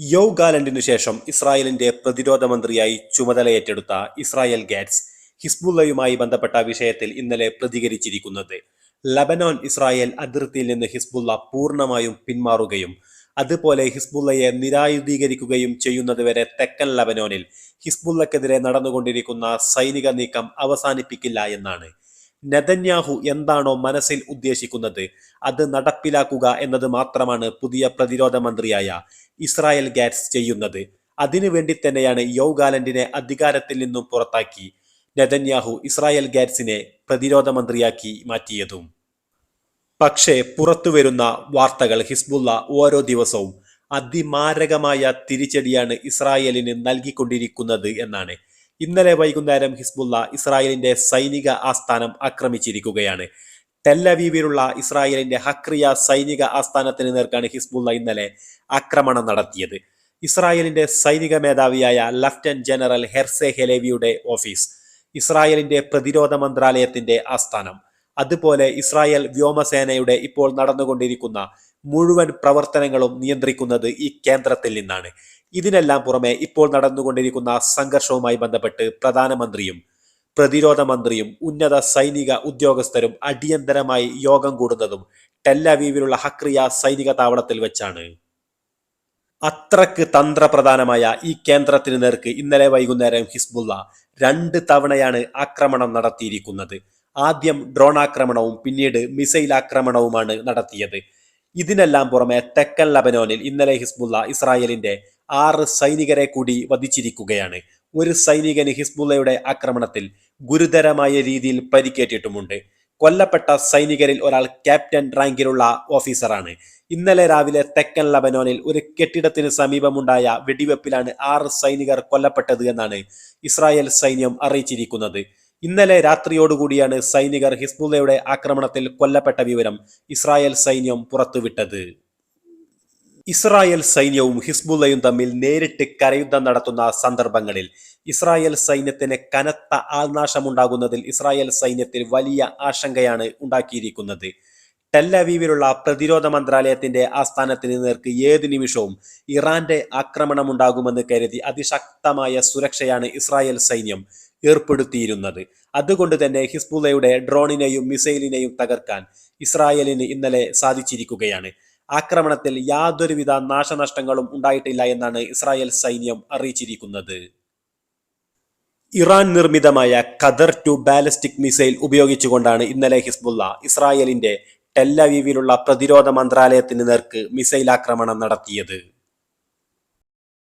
യോ ഗാലന്റിനു ശേഷം ഇസ്രായേലിന്റെ പ്രതിരോധ മന്ത്രിയായി ചുമതലയേറ്റെടുത്ത ഇസ്രായേൽ ഗാറ്റ്സ് ഹിസ്ബുള്ളയുമായി ബന്ധപ്പെട്ട വിഷയത്തിൽ ഇന്നലെ പ്രതികരിച്ചിരിക്കുന്നത്. ലബനോൻ ഇസ്രായേൽ അതിർത്തിയിൽ നിന്ന് ഹിസ്ബുള്ള പൂർണമായും പിന്മാറുകയും അതുപോലെ ഹിസ്ബുള്ളയെ നിരായുധീകരിക്കുകയും ചെയ്യുന്നതുവരെ തെക്കൻ ലബനോനിൽ ഹിസ്ബുള്ളക്കെതിരെ നടന്നുകൊണ്ടിരിക്കുന്ന സൈനിക നീക്കം അവസാനിപ്പിക്കില്ല എന്നാണ് നെതന്യാഹു എന്താണോ മനസ്സിൽ ഉദ്ദേശിക്കുന്നത് അത് നടപ്പിലാക്കുക എന്നത് മാത്രമാണ് പുതിയ പ്രതിരോധ മന്ത്രിയായ ഇസ്രായേൽ ഗാറ്റ്സ് ചെയ്യുന്നത്. അതിനുവേണ്ടി തന്നെയാണ് യൗഗാലന്റിനെ അധികാരത്തിൽ നിന്നും പുറത്താക്കി നെതന്യാഹു ഇസ്രായേൽ ഗാറ്റ്സിനെ പ്രതിരോധ മന്ത്രിയാക്കി മാറ്റിയതും. പക്ഷേ പുറത്തുവരുന്ന വാർത്തകൾ ഹിസ്ബുള്ള ഓരോ ദിവസവും അതിമാരകമായ തിരിച്ചടിയാണ് ഇസ്രായേലിന് നൽകിക്കൊണ്ടിരിക്കുന്നത് എന്നാണ്. ഇന്നലെ വൈകുന്നേരം ഹിസ്ബുള്ള ഇസ്രായേലിന്റെ സൈനിക ആസ്ഥാനം ആക്രമിച്ചിരിക്കുകയാണ്. ടെല്ലവീവിലുള്ള ഇസ്രായേലിന്റെ ഹക്രിയ സൈനിക ആസ്ഥാനത്തിന് നേർക്കാണ് ഹിസ്ബുള്ള ഇന്നലെ ആക്രമണം നടത്തിയത്. ഇസ്രായേലിന്റെ സൈനിക മേധാവിയായ ലഫ്റ്റനന്റ് ജനറൽ ഹെർസെ ഹെലേവിയുടെ ഓഫീസ് ഇസ്രായേലിന്റെ പ്രതിരോധ മന്ത്രാലയത്തിന്റെ ആസ്ഥാനം. അതുപോലെ ഇസ്രായേൽ വ്യോമസേനയുടെ ഇപ്പോൾ നടന്നുകൊണ്ടിരിക്കുന്ന മുഴുവൻ പ്രവർത്തനങ്ങളും നിയന്ത്രിക്കുന്നത് ഈ കേന്ദ്രത്തിൽ നിന്നാണ്. ഇതിനെല്ലാം പുറമെ ഇപ്പോൾ നടന്നുകൊണ്ടിരിക്കുന്ന സംഘർഷവുമായി ബന്ധപ്പെട്ട് പ്രധാനമന്ത്രിയും പ്രതിരോധ മന്ത്രിയും ഉന്നത സൈനിക ഉദ്യോഗസ്ഥരും അടിയന്തരമായി യോഗം കൂടുന്നതും ടെല്ലവീവിലുള്ള ഹക്രിയ സൈനിക താവളത്തിൽ വെച്ചാണ്. അത്രയ്ക്ക് തന്ത്രപ്രധാനമായ ഈ കേന്ദ്രത്തിന് നേർക്ക് ഇന്നലെ വൈകുന്നേരം ഹിസ്ബുള്ള രണ്ട് തവണയാണ് ആക്രമണം നടത്തിയിരിക്കുന്നത്. ആദ്യം ഡ്രോൺ ആക്രമണവും പിന്നീട് മിസൈൽ ആക്രമണവുമാണ് നടത്തിയത്. ഇതിനെല്ലാം പുറമെ തെക്കൻ ലബനോനിൽ ഇന്നലെ ഹിസ്ബുള്ള ഇസ്രായേലിന്റെ ആറ് സൈനികരെ കൂടി വധിച്ചിരിക്കുകയാണ്. ഒരു സൈനികന് ഹിസ്ബുള്ളയുടെ ആക്രമണത്തിൽ ഗുരുതരമായ രീതിയിൽ പരിക്കേറ്റിട്ടുമുണ്ട്. കൊല്ലപ്പെട്ട സൈനികരിൽ ഒരാൾ ക്യാപ്റ്റൻ റാങ്കിലുള്ള ഓഫീസറാണ്. ഇന്നലെ രാവിലെ തെക്കൻ ലബനോനിൽ ഒരു കെട്ടിടത്തിന് സമീപമുണ്ടായ വെടിവെപ്പിലാണ് ആറ് സൈനികർ കൊല്ലപ്പെട്ടത് എന്നാണ് ഇസ്രായേൽ സൈന്യം അറിയിച്ചിരിക്കുന്നത്. ഇന്നലെ രാത്രിയോടുകൂടിയാണ് സൈനികർ ഹിസ്ബുള്ളയുടെ ആക്രമണത്തിൽ കൊല്ലപ്പെട്ട വിവരം ഇസ്രായേൽ സൈന്യം പുറത്തുവിട്ടത്. ഇസ്രായേൽ സൈന്യവും ഹിസ്ബുള്ളയും തമ്മിൽ നേരിട്ട് കരയുദ്ധം നടത്തുന്ന സന്ദർഭങ്ങളിൽ ഇസ്രായേൽ സൈന്യത്തിന് കനത്ത ആൾനാശമുണ്ടാകുന്നതിൽ ഇസ്രായേൽ സൈന്യത്തിൽ വലിയ ആശങ്കയാണ് ഉണ്ടാക്കിയിരിക്കുന്നത്. ടെല്ലവീവിലുള്ള പ്രതിരോധ മന്ത്രാലയത്തിന്റെ ആസ്ഥാനത്തിന് നേർക്ക് ഏത് നിമിഷവും ഇറാന്റെ ആക്രമണം ഉണ്ടാകുമെന്ന് കരുതി അതിശക്തമായ സുരക്ഷയാണ് ഇസ്രായേൽ സൈന്യം ഏർപ്പെടുത്തിയിരുന്നത്. അതുകൊണ്ട് തന്നെ ഹിസ്ബുള്ളയുടെ ഡ്രോണിനെയും മിസൈലിനെയും തകർക്കാൻ ഇസ്രായേലിന് ഇന്നലെ സാധിച്ചിരിക്കുകയാണ്. ആക്രമണത്തിൽ യാതൊരുവിധ നാശനഷ്ടങ്ങളും ഉണ്ടായിട്ടില്ല എന്നാണ് ഇസ്രായേൽ സൈന്യം അറിയിച്ചിരിക്കുന്നത്. ഇറാൻ നിർമ്മിതമായ ഖദർ ടു ബാലിസ്റ്റിക് മിസൈൽ ഉപയോഗിച്ചുകൊണ്ടാണ് ഇന്നലെ ഹിസ്ബുള്ള ഇസ്രായേലിന്റെ ടെല്ലവീവിലുള്ള പ്രതിരോധ മന്ത്രാലയത്തിന് നേർക്ക് മിസൈൽ ആക്രമണം നടത്തിയത്.